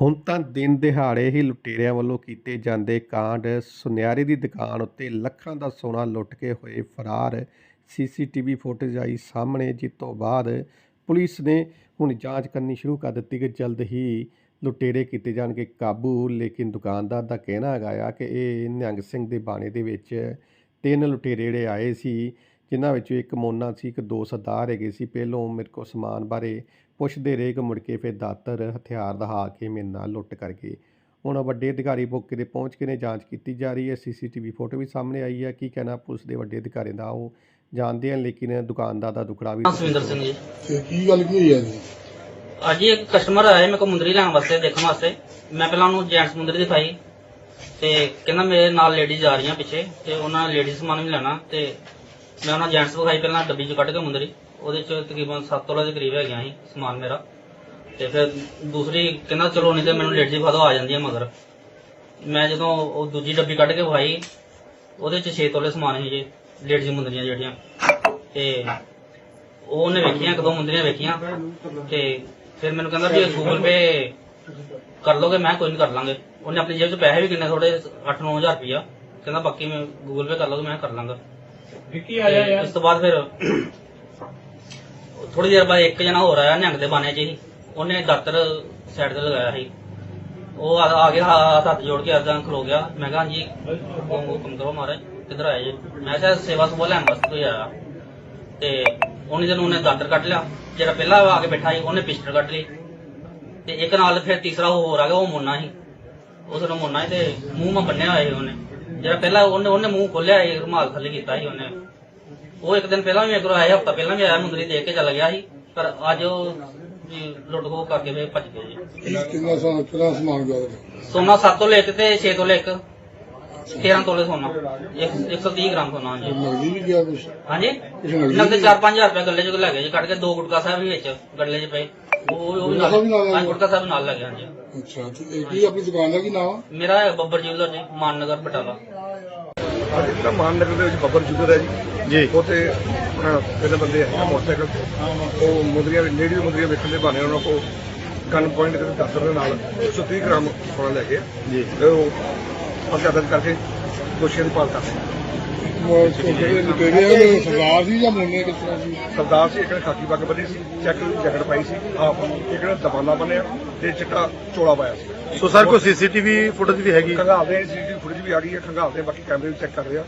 ਹੁਣ ਤਾਂ ਦਿਨ ਦਿਹਾੜੇ ਹੀ ਲੁਟੇਰਿਆਂ ਵੱਲੋਂ ਕੀਤੇ ਜਾਂਦੇ ਕਾਂਡ। ਸੁਨਿਆਰੇ ਦੀ ਦੁਕਾਨ ਉੱਤੇ ਲੱਖਾਂ ਦਾ ਸੋਨਾ ਲੁੱਟ ਕੇ ਹੋਏ ਫਰਾਰ। ਸੀਸੀਟੀਵੀ ਫੁਟੇਜ ਆਈ ਸਾਹਮਣੇ, ਜਿਸ ਤੋਂ ਬਾਅਦ ਪੁਲਿਸ ਨੇ ਹੁਣ ਜਾਂਚ ਕਰਨੀ ਸ਼ੁਰੂ ਕਰ ਦਿੱਤੀ ਕਿ ਜਲਦ ਹੀ ਲੁਟੇਰੇ ਕੀਤੇ ਜਾਣਗੇ ਕਾਬੂ। ਲੇਕਿਨ ਦੁਕਾਨਦਾਰ ਦਾ ਕਹਿਣਾ ਹੈਗਾ ਆ ਕਿ ਇਹ ਨਿਹੰਗ ਸਿੰਘ ਦੇ ਬਾਣੇ ਦੇ ਵਿੱਚ ਤਿੰਨ ਲੁਟੇਰੇ ਜਿਹੜੇ ਆਏ ਸੀ। ਜਿਨ੍ਹਾਂ ਵਿੱਚੋਂ ਇੱਕ ਮੋਨਾ ਸੀ ਇੱਕ ਦੋ ਸਰਦਾਰ ਹੈਗੇ ਸੀ। ਪਹਿਲੋਂ ਮੇਰੇ ਕੋਲ ਸਮਾਨ ਬਾਰੇ ਪੁੱਛਦੇ ਰਹੇ ਕਿ ਮੁੜ ਕੇ ਫਿਰ ਦਾਤਰ ਹਥਿਆਰ ਦਿਖਾ ਕੇ ਮੇਰੇ ਨਾਲ ਲੁੱਟ ਕਰ ਗਏ। ਹੁਣ ਵੱਡੇ ਅਧਿਕਾਰੀ ਮੌਕੇ ਤੇ ਪਹੁੰਚ ਕੇ ਨੇ ਜਾਂਚ ਕੀਤੀ ਜਾ ਰਹੀ ਹੈ। ਸੀਸੀਟੀਵੀ ਫੋਟੋ ਵੀ ਸਾਹਮਣੇ ਆਈ ਹੈ। ਕੀ ਕਹਿਣਾ ਪੁਲਿਸ ਦੇ ਵੱਡੇ ਅਧਿਕਾਰੀਆਂ ਦਾ? ਉਹ ਜਾਣਦੇ ਹਨ ਲੇਕਿਨ ਦੁਕਾਨਦਾਰ ਦਾ ਦੁਕੜਾ ਵੀ ਸੁਵਿੰਦਰ ਸਿੰਘ ਜੀ। ਤੇ ਕੀ ਗੱਲ ਕੀ ਹੋਈ ਆ ਜੀ? ਅੱਜ ਇੱਕ ਕਸਟਮਰ ਆਇਆ ਮੇਰੇ ਕੋਲ ਮੁੰਦਰੀ ਲੈਣ ਵਾਸਤੇ ਦੇਖਣ ਵਾਸਤੇ। ਮੈਂ ਪਹਿਲਾਂ ਉਹਨੂੰ ਜੈਂਟਸ ਮੁੰਦਰੀ ਦਿਖਾਈ। ਤੇ ਕਹਿੰਦਾ ਮੇਰੇ ਨਾਲ ਲੇਡੀਜ਼ ਆ ਰਹੀਆਂ ਪਿੱਛੇ ਤੇ ਉਹਨਾਂ ਲੇਡੀਜ਼ ਸਮਾਨ ਵੀ ਲੈਣਾ ਤੇ ਮੈਂ ਉਹਨਾਂ ਜੈਂਟਸ ਵਿਖਾਈ ਪਹਿਲਾਂ ਡੱਬੀ ਚ ਕੱਢ ਕੇ ਮੁੰਦਰੀ। ਉਹਦੇ ਚ ਤਕਰੀਬਨ 7 ਤੋਲੇ ਦੇ ਕਰੀਬ ਹੈਗੀਆਂ ਸੀ ਸਮਾਨ ਮੇਰਾ। ਤੇ ਫਿਰ ਦੂਸਰੀ ਕਹਿੰਦਾ ਚਲੋ ਨਹੀਂ ਤੇ ਮੈਨੂੰ ਲੇਡੀਜ਼ ਵਿਖਾ ਦਿਓ, ਆ ਜਾਂਦੀਆਂ ਮਗਰ। ਮੈਂ ਜਦੋਂ ਉਹ ਦੂਜੀ ਡੱਬੀ ਕੱਢ ਕੇ ਵਿਖਾਈ, ਉਹਦੇ ਚ 6 ਤੋਲੇ ਸਮਾਨ ਸੀ ਜੀ ਮੁੰਦਰੀਆਂ ਜਿਹੜੀਆਂ। ਤੇ ਉਹ ਉਹਨੇ ਵੇਖੀਆਂ, ਇੱਕ ਦੋ ਮੁੰਦਰੀਆਂ ਵੇਖੀਆਂ। ਤੇ ਫਿਰ ਮੈਨੂੰ ਕਹਿੰਦਾ ਵੀ ਗੂਗਲ ਪੇ ਕਰ ਲੋਗੇ, ਮੈਂ ਕੋਈ ਨਹੀਂ ਕਰ ਲਾਂਗੇ। ਉਹਨੇ ਆਪਣੀ ਜੇਬ 'ਚ ਪੈਸੇ ਵੀ ਕਿੰਨੇ ਥੋੜੇ 8-9000 ਰੁਪਇਆ। ਕਹਿੰਦਾ ਬਾਕੀ ਮੈਂ ਗੂਗਲ ਪੇ ਕਰ ਲੋਗੇ, ਮੈਂ ਕਰ ਲਾਂਗਾ। ਵਿੱਕੀ ਤੇ ਇਸ ਤੋਂ ਬਾਅਦ ਫਿਰ ਥੋੜੀ ਦੇਰ ਬਾਅਦ ਇੱਕ ਜਣਾ ਹੋਰ ਆਇਆ ਨਿਹੰਗ ਦੇ ਬਾਣੇ 'ਚ ਹੀ। ਉਹਨੇ ਦਾਤਰ ਸਾਈਡ ਤੇ ਲਗਾਇਆ ਸੀ। ਉਹ ਆ ਆ ਗਿਆ ਹੱਥ ਹੱਥ ਜੋੜ ਕੇ ਅਰਦਾਂ ਖਲੋ ਗਿਆ। ਮੈਂ ਕਿਹਾ ਜੀ ਹੁਕਮ ਕਰੋ ਮਹਾਰਾਜ ਕਿੱਧਰ ਆਏ ਜੀ? ਮੈਂ ਕਿਹਾ ਸੇਵਾ ਸੁਭਾ ਲੈਣ ਵਾਸਤੇ ਕੋਈ ਆਇਆ। ਤੇ ਉਹਨੇ ਜਦੋਂ ਉਹਨੇ ਦਾਤਰ ਕੱਢ ਲਿਆ ਜਿਹੜਾ ਪਹਿਲਾਂ ਆ ਕੇ ਬੈਠਾ ਸੀ ਉਹਨੇ ਪਿਸਟਲ ਕੱਢ ਲਈ। ਤੇ ਇੱਕ ਨਾਲ ਫਿਰ ਤੀਸਰਾ ਹੋਰ ਆ ਗਿਆ ਉਹ ਮੁੰਨਾ ਸੀ। ਉਸ ਨੂੰ ਮੁੰਨਾ ਸੀ ਤੇ ਮੂੰਹ ਮਾ ਬੰਨਿਆ ਹੋਇਆ ਸੀ ਉਹਨੇ। ਜਿਹੜਾ ਪਹਿਲਾਂ ਉਹਨੇ ਉਹਨੇ ਮੂੰਹ ਖੋਲਿਆ ਸੀ ਰੁਮਾਲ ਥੱਲੇ ਕੀਤਾ ਸੀ ਉਹਨੇ। ਉਹ ਇੱਕ ਦਿਨ ਪਹਿਲਾਂ ਵੀ ਮੇਰੇ ਕੋਲ ਆਇਆ ਹਫਤਾ ਪਹਿਲਾਂ ਵੀ ਆਇਆ ਮੁੰਦਰੀ ਦੇਖ ਕੇ ਚੱਲ ਗਿਆ ਸੀ। ਪਰ ਅੱਜ ਉਹ ਵੀ ਲੁੱਟ ਖੋਹ ਕਰਕੇ ਫਿਰ ਭੱਜ ਗਏ। ਜੀ ਕਿੰਨਾ ਸੋਨਾ ਕਿੰਨਾ ਸਮਾਨ ਗਿਆ ਉਹਦਾ? ਸੋਨਾ 7 ਤੋਂ ਲੈ ਕੇ ਤੇ 6 ਤੋਂ ਲੈ ਕੇ 13 ਤੋਲੇ ਸੋਨਾ। ਇੱਕ- 130 ਗ੍ਰਾਮ ਸੋਨਾ ਹਾਂਜੀ। ਨਗਦੀ ਵੀ ਗਿਆ ਕੁਛ? ਹਾਂਜੀ। ਕੁਛ ਨਗਦੀ ਨਗਦ ਵੀ 4-5000 ਰੁਪਏ ਗੱਲੇ ਚ ਲੈ ਗਏ ਜੀ। ਕੱਢ ਕੇ ਦੋ ਗੁਟਕਾ ਸਾਹਿਬ ਵੀ ਵਿੱਚ ਗੱਲੇ 'ਚ ਪਏ। ਉਹ ਉਹ ਵੀ ਗੁਟਕਾ ਸਾਹਿਬ ਵੀ ਨਾਲ ਨਾਲ ਲੈ ਹਾਂ ਗਏ? ਗੁਟਕਾ ਸਾਹਿਬ ਨਾਲ ਲੱਗੇ ਹਾਂਜੀ। ਅੱਛਾ ਤੇ ਇਹ ਕੀ ਆਪਣੀ ਦੁਕਾਨ ਦਾ ਕੀ ਨਾਮ ਆ? ਮੇਰਾ ਹੈ ਬੱਬਰ ਜਿਊਲਰ ਜੀ ਮਾਨਨਗਰ ਬਟਾਲਾ। ਅੱਜ ਜਿਹੜਾ ਮਾਨਨਗਰ ਦੇ ਵਿੱਚ ਬੱਬਰ ਜੁਗਰ ਹੈ ਜੀ। ਜੀ। ਉੱਥੇ ਆਪਣਾ ਤਿੰਨ ਬੰਦੇ ਹੈ ਮੋਟਰਸਾਈਕਲ ਤੇ। ਉਹ ਮੁੰਦਰੀਆਂ ਲੇਡੀ ਮੁੰਦਰੀਆਂ ਵੇਖਣ ਦੇ ਬਹਾਨੇ ਉਹਨਾਂ ਕੋਲ ਗਨ ਪੁਆਇੰਟ ਦੇ ਦਾਤਰ ਦੇ ਨਾਲ 130 ਗ੍ਰਾਮ ਸੋਨਾ ਲੈ ਗਏ ਜੀ। ਤੇ ਉਹ ਪਰਚਾ ਦਰਜ ਕਰਕੇ ਦੋਸ਼ੀਆਂ ਦੀ ਭਾਲ ਕਰਦੇ ਉਹ ਸਰਦਾਰ ਸੀ ਜਾਂ ਮੁੰਨੇ ਕਿਸ ਤਰ੍ਹਾਂ ਸੀ ਸਰਦਾਰ ਸੀ ਇੱਕ ਨੇ ਖਾਕੀ ਪੱਗ ਬੰਨੀ ਸੀ ਚੈੱਕ ਜੈਕਟ ਪਾਈ ਸੀ ਇੱਕ ਨੇ ਦਬਾਨਾ ਬੰਨਿਆ ਤੇ ਚਿੱਟਾ ਚੋਲਾ ਪਾਇਆ ਸੀ। ਸੋ ਸਰ ਕੋਈ ਸੀਸੀਟੀਵੀ ਫੁਟੇਜ ਵੀ ਹੈਗੀ? ਖੰਗਾਲਦੇ ਸੀਸੀਟੀਵੀ ਫੁਟੇਜ ਵੀ ਆ ਗਈ ਹੈ ਖੰਗਾਲਦੇ ਬਾਕੀ ਕੈਮਰੇ ਵੀ ਚੈੱਕ ਕਰ ਰਹੇ ਆ।